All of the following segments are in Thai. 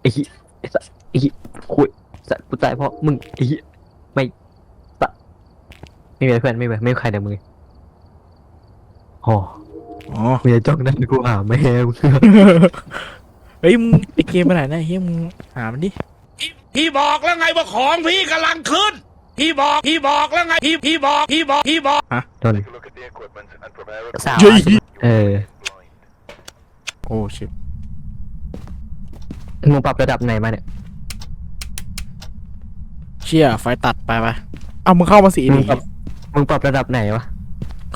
ไอ้เหี้ยไอ้สัสไอ้เหี้ยคุยสัสกูตายเพราะมึงไอ้เหี้ยไม่ตะไม่มีอะไรเพื่อนไม่มีไม่มีใครเดี๋ยวมึงโอ้อ๋อ มึงจะจ้องนั่นกูหาแม่มึงเฮ้ยมึงไอเกมไปไหนนะไอ้เฮียมึงหามันดิ พี่บอกแล้วไงว่าของพี่กำลังขึ้น พี่บอก พี่บอกแล้วไง พี่ พี่บอก พี่บอก พี่บอก โดนสาวเฮ้ย เออ โอ้ชิบ มึงปรับระดับไหนมาเนี่ยเชี่ยไฟตัดไปไปเอามึงเข้ามาสีมึนี่งปรับมึงปรับระดับไหนวะ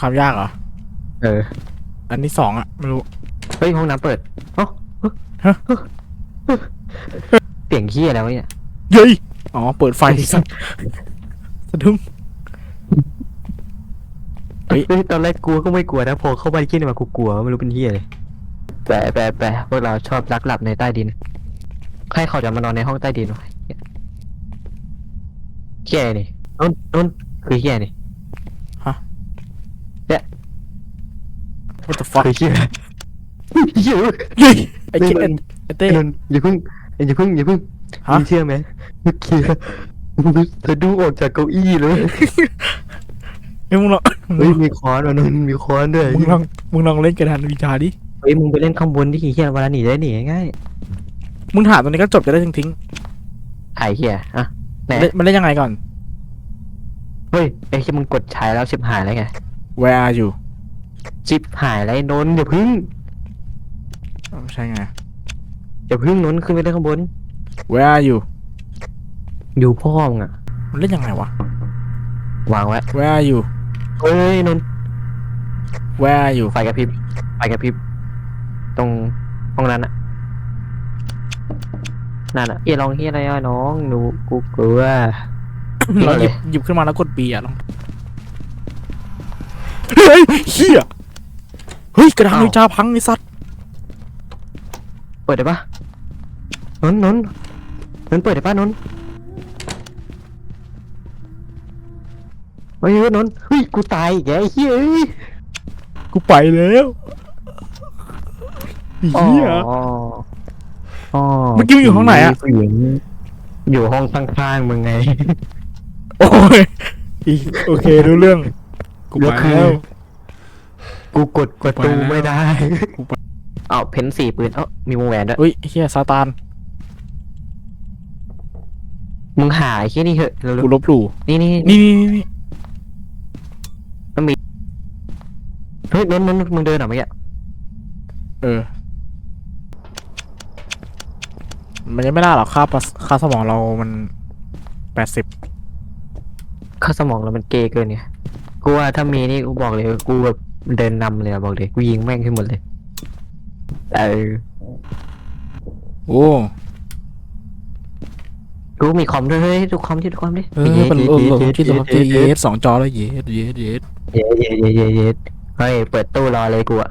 ความยากเหรอ เออ อันที่สองอะไม่รู้ เฮ้ยห้องน้ำเปิดเอ้าฮะ เสียงขี้อะไรวะเนี่ย เย้ยอ๋อ เปิดไฟสัตว์สะดุ้ง เฮ้ยเฮ้ยตอนแรกกลัวก็ไม่กลัวนะพอเข้าไปขี้นี่มากูกลัวไม่รู้เป็นเหี้ยเลยแปะแปะแปะพวกเราชอบรักหลับในใต้ดิน ใครเขาจะมานอนในห้องใต้ดินวะเหี้ยนี่นุ่นนุ่นคือเหี้ยนี่ what the fuck คือเหี้ยเหี้ยเย้ยไอ้เกเต้มไอ้เต้นนอย่าเพิ่งอย่าเพิ่งอย่าเพิ่งฮะมึงเชื่อไหมเมื่อกี้เธอดูออกจากเก้าอี้เลยเฮ้ยมึงลองเฮ้ยมีค้อนว่ะนนมีค้อนด้วยมึงลองมึงลองเล่นกระดานวิชาดิเฮ้ยมึงไปเล่นข้างบนที่เฮียเวลาหนีได้หนีง่าย มึงถามตรงนี้ก็จบจะได้ทิ้งทิ้งๆไอ้เฮียอะไหนๆเล่นมันเล่นยังไงก่อน เฮ้ยไอ้เฮียมึงกดใช้แล้วชิบหายแล้วไง where are you ชิบหายแล้วไอ้นนท์อย่าพึ่งอ๋อไม่ใช่ไง อย่าพึ่งนนท์ขึ้นไปเล่นข้างบน where are you อยู่พ่อมึงอะมันเล่นยังไงวะ วางไว้ where are you เฮ้ยนนท์ where are you ไฟกระพริบไฟกระพริบ ตรงห้องนั้นอะ นั่นอะเฮียลองเฮียอะไรอะน้องหนูกูกลัวเราหยิบเลยหยิบขึ้นมาแล้วกดปีอะลองเฮ้ยเฮียเฮ้ยกระดานวิชาพังไอ้สัตว์เปิดได้ปะนนท์นนท์นนท์เปิดได้ปะนนท์เฮ้ยนนท์เฮ้ยกูตายอีกแล้วไอ้เฮ้ยเอ้ยกูไปแล้วเฮีย อ๋ออ๋อเมื่อกี้มึงอยู่ห้องไหนอะ ผู้ญิงอยู่ห้องข้างๆมึงไง โอ้ยอีโอเครู้เรื่อง กูไปแล้วคือแล้วกูกดประตูไปแล้วไม่ได้กูไปเอาเพ้นสีปืนเอ้ามีวงแหวนด้วยเฮ้ยเฮียซาตาน มึงหาไอ้ที่นี่เหอะเร็วกูลบหลู่ๆนี่นี่นี่นี่นี่นี่เฮ้ยนนท์นนท์มึงเดินเหรอเมื่อกี้เออ มันยังไม่ได้หรอกค่าปัสค่าสมองเรามันแปดสิบข้าสมองเรามันเกย์เกินเนี่ยกูว่าถ้ามีนี่กูบอกเลยกูแบบเดินนำเลยอะบอกเลยกูยิงแม่งขึ้นหมดเลยเออโอ้กูมีคอมด้วยเฮ้ยดูคอมที่ดูคอมดิเออเป็นโหลดโหลดที่ตัวที่เยสสองจอแล้วเยสเยสเยสเย้เย้เย้เย้เย้เฮ้ยเปิดตู้รอเลยกูอะ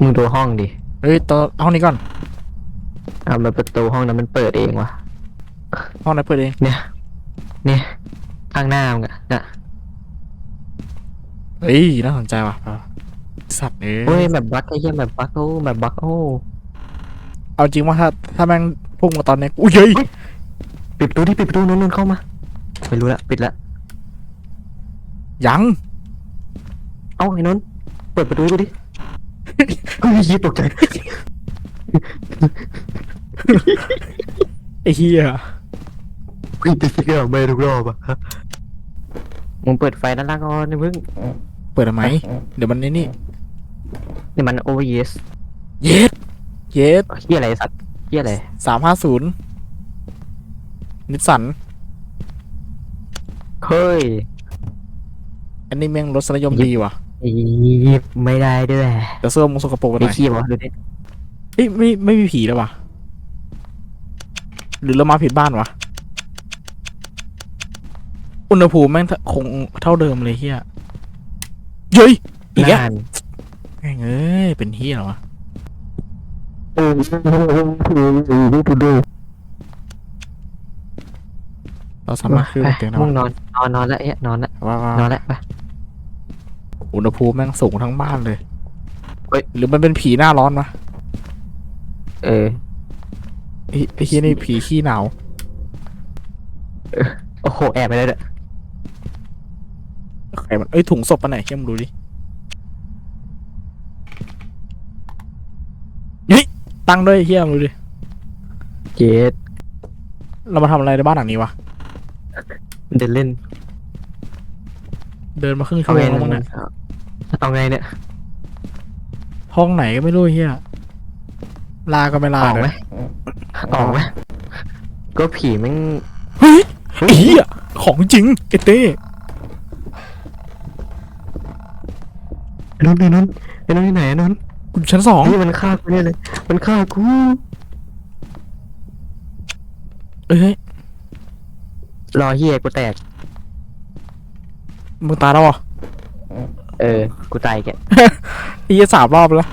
มึงดูห้องดิเฮ้ยตัวห้องนี้ก่อน เอามาประตูห้องนั้นมันเปิดเองวะห้องไหนเปิดเอง เนี่ย เนี่ยข้างหน้ามึงอะน่ะเฮ้ยน่าสนใจว่ะสัตว์เอ้โอ้ยยแบบบั๊กไอ้เหี้ยแบบบั๊กโอ้แบบบั๊กโอ้เอาจริงว่าถ้าถ้าแม่งพุ่งมาตอนนี้อุ้ยเฮ้ยปิดประตูที่ปิดประตูนู้นนู้นเข้ามาไม่รู้ละปิดละยัง เอ้าไอ้นนท์เปิดประตูให้กูดิเฮ้ยยี่ตกใจ ไอ้เฮียพี่จะเชื่อไม่ทุกรอบอะมึงเปิดไฟด้านล่างก่อนนะมึงเปิดทำไม เดี๋ยวมันนี่นี่นี่มันโอเวอร์เยสเยสเยสเหี้ยอะไรสัตว์เหี้ยอะไรสามห้าศูนย์นิสสันเฮ้ยอันนี้แม่งรสนิยมดีว่ะอีไม่ได้ด้วยแต่เสื้อมึงสกปรกไปหมีน่อยขี้บอกดูดิเฮ้ยไม่ไม่มีผีแล้ววะ หรือเรามาผิดบ้านวะ อุณหภูมิแม่งคงเท่าเดิมเลยเฮียเย้ยอีกแล้วนานแม่งเอ้ย เป็นเฮียเหรอวะ โอ้โหดูเราสามารถขึ้นไปเตียงได้มึงปะนอนนอนนอนแล้วเอ๊ะนอนแล้วว่าว่านอนแล้วไป อุณหภูมิแม่งสูงทั้งบ้านเลยเฮ้ย หรือมันเป็นผีหน้าร้อนวะ เออไอ้ไอ้เฮียนี่ผีขี้หนาวโอ้โหแอบไปเลยเด้อใครมันเอ้ยถุงศพอันไหนเฮียมงดูดิเฮ้ยตั้งด้วยเฮียมงดูดิเจ็ดเรามาทำอะไรในบ้านหลังนี้วะเดินเล่นเดินมาครึ่งชั่เอาวโมไงงแล้วมั้งเนี่ยเอาไงเนี่ยห้องไหนก็ไม่รู้เฮีย ลาก็ไม่ลาออกเลไหมยออกไหมก็ผีแม่งเฮ้ยไอ้เฮียของจริงไอ้เต้ไอ้นนท์ไอ้นนท์ไอ้นนท์ที่ไหนไอ้นนท์กูอยู่ชั้นสองนี่มันฆ่ากูเนี่ยเลย มันฆ่ากู เอ้ยรอเฮียกูแตก มึงตายแล้วเหรอเออ กูตายแก ไอ้เฮียสามรอบแล้ว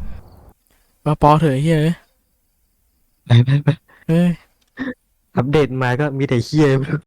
มาปอเถอะไอ้เฮียเอ้ย ไปไปไปเอ้ยอัปเดตมาก็มีแต่เฮียไม่รู้